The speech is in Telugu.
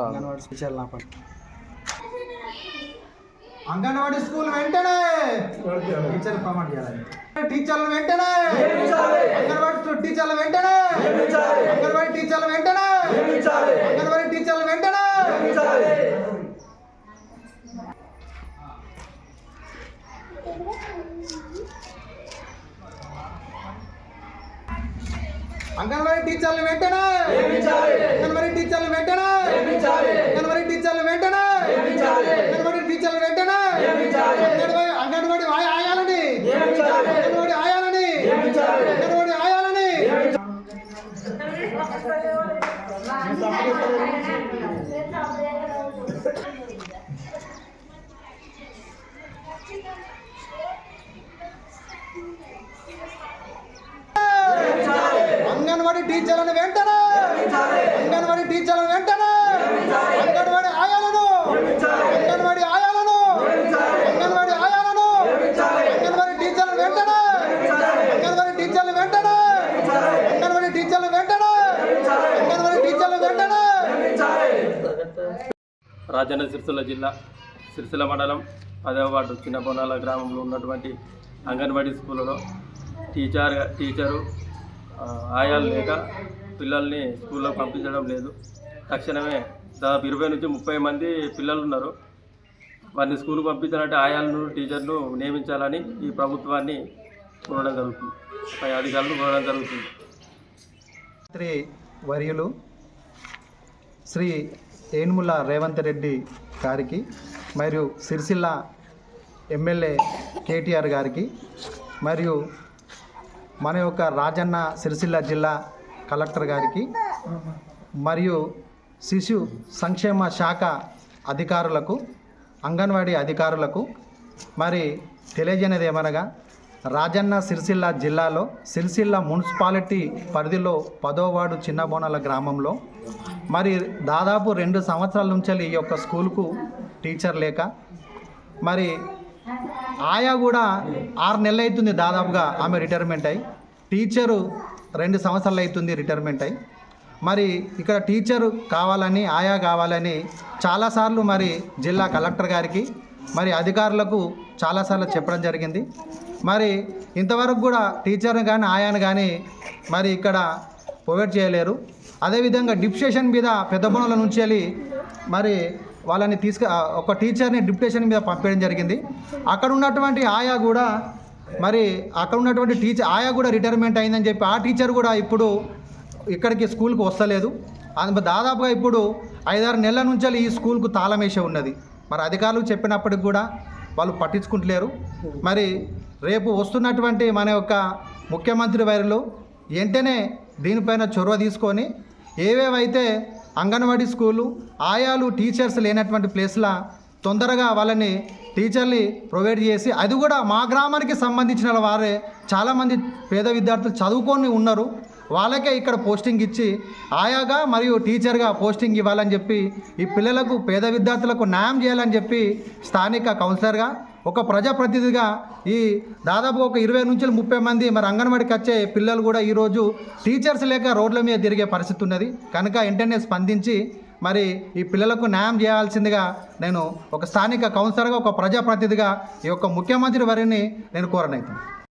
అంగన్వాడీ స్పెషల్ నా పని అంగన్వాడీ స్కూల్ వెంటనే! టీచర్ ప్రమోట్ చేయాలి. టీచర్లు వెంటనే! అంగన్వాడీ టీచర్లు వెంటనే! అంగన్వాడీ టీచర్లు వెంటనే! అంగన్వాడీ టీచర్లు వెంటనే! అంగన్వాడీ టీచర్లు వెంటనే అంగన్వాడీ టీచర్లు వెంటనే అంగన్వాడీ టీచర్లు వెంటనే అంగన్వాడీ టీచర్లు వెంటనే అంగన్వాడీ అంగన్వాడీ ఆయ- ఆయాలని అంగన్వాడీ ఆయాలని అంగన్వాడీ ఆయాలని అంగన్వాడీ టీచర్లను వెంటనే అంగన్వాడీ టీచర్లను వెంటనే అంగన్వాడీ ఆయాలను అంగన్వాడీ ఆయాలను అంగన్వాడీ ఆయాలను అంగన్వాడీ టీచర్లు వెంటనే అంగన్వాడీ టీచర్లు వెంటనే అంగన్వాడీ టీచర్లు వెంటనే అంగన్వాడీ టీచర్లు వెంటనే రాజన్న సిరిసిల్ల జిల్లా సిరిసిల్ల మండలం పదవ వార్డు చిన్నపొనాల గ్రామంలో ఉన్నటువంటి అంగన్వాడీ స్కూల్లో టీచర్ టీచరు ఆయాలు లేక పిల్లల్ని స్కూల్లో పంపించడం లేదు. తక్షణమే దాదాపు ఇరవై నుంచి ముప్పై మంది పిల్లలు ఉన్నారు వారిని స్కూల్కి పంపించాలంటే ఆయాలను టీచర్ను నియమించాలని ఈ ప్రభుత్వాన్ని కోరడం జరుగుతుంది. పై అధికారులను కోరడం జరుగుతుంది. శ్రీ వర్యులు శ్రీ ఏనుముల రేవంత్ రెడ్డి గారికి మరియు సిరిసిల్ల ఎమ్మెల్యే కేటీఆర్ గారికి మరియు మన యొక్క రాజన్న సిరిసిల్ల జిల్లా కలెక్టర్ గారికి మరియు శిశు సంక్షేమ శాఖ అధికారులకు అంగన్వాడీ అధికారులకు మరి తెలియజేయనిది ఏమనగా రాజన్న సిరిసిల్ల జిల్లాలో సిరిసిల్ల మున్సిపాలిటీ పరిధిలో పదోవాడు చిన్నబోనాల గ్రామంలో. మరి దాదాపు రెండు సంవత్సరాల నుంచి ఈ యొక్క స్కూల్కు టీచర్ లేక మరి ఆయా కూడా ఆరు నెలలు అవుతుంది దాదాపుగా ఆమె రిటైర్మెంట్ అయ్యి టీచరు రెండు సంవత్సరాలు అవుతుంది రిటైర్మెంట్ అయ్యి మరి ఇక్కడ టీచరు కావాలని ఆయా కావాలని చాలాసార్లు మరి జిల్లా కలెక్టర్ గారికి మరి అధికారులకు చాలాసార్లు చెప్పడం జరిగింది. మరి ఇంతవరకు కూడా టీచర్ని కానీ ఆయాను కానీ మరి ఇక్కడ ప్రొవైడ్ చేయలేరు. అదేవిధంగా డిప్యుటేషన్ మీద పెద్ద బొనల నుంచి వెళ్ళి మరి వాళ్ళని తీసుకు ఒక టీచర్ని డిప్యుటేషన్ మీద పంపించడం జరిగింది. అక్కడ ఉన్నటువంటి ఆయా కూడా మరి అక్కడ ఉన్నటువంటి టీచర్ ఆయా కూడా రిటైర్మెంట్ అయిందని చెప్పి ఆ టీచర్ కూడా ఇప్పుడు ఇక్కడికి స్కూల్కి వస్తలేదు. అది దాదాపుగా ఇప్పుడు ఐదారు నెలల నుంచి ఈ స్కూల్కు తాళం వేసే ఉన్నది. మరి అధికారులు చెప్పినప్పటికి కూడా వాళ్ళు పట్టించుకుంటలేరు. మరి రేపు వస్తున్నటువంటి మన యొక్క ముఖ్యమంత్రి వైరులు వెంటనే దీనిపైన చొరవ తీసుకొని ఏవేవైతే అంగన్వాడీ స్కూలు ఆయాలు టీచర్స్ లేనటువంటి ప్లేస్ల తొందరగా వాళ్ళని టీచర్ని ప్రొవైడ్ చేసి అది కూడా మా గ్రామానికి సంబంధించిన వారే చాలామంది పేద విద్యార్థులు చదువుకొని ఉన్నారు. వాళ్ళకే ఇక్కడ పోస్టింగ్ ఇచ్చి ఆయాగా మరియు టీచర్గా పోస్టింగ్ ఇవ్వాలని చెప్పి ఈ పిల్లలకు పేద విద్యార్థులకు న్యాయం చేయాలని చెప్పి స్థానిక కౌన్సిలర్గా ఒక ప్రజాప్రతినిధిగా ఈ దాదాపు ఒక ఇరవై నుంచి ముప్పై మంది మరి అంగన్వాడికి వచ్చే పిల్లలు కూడా ఈరోజు టీచర్స్ లేక రోడ్ల మీద తిరిగే పరిస్థితి ఉన్నది. కనుక వెంటనే స్పందించి మరి ఈ పిల్లలకు న్యాయం చేయాల్సిందిగా నేను ఒక స్థానిక కౌన్సిలర్గా ఒక ప్రజాప్రతినిధిగా ఈ యొక్క ముఖ్యమంత్రి వారిని నేను కోరనైతాను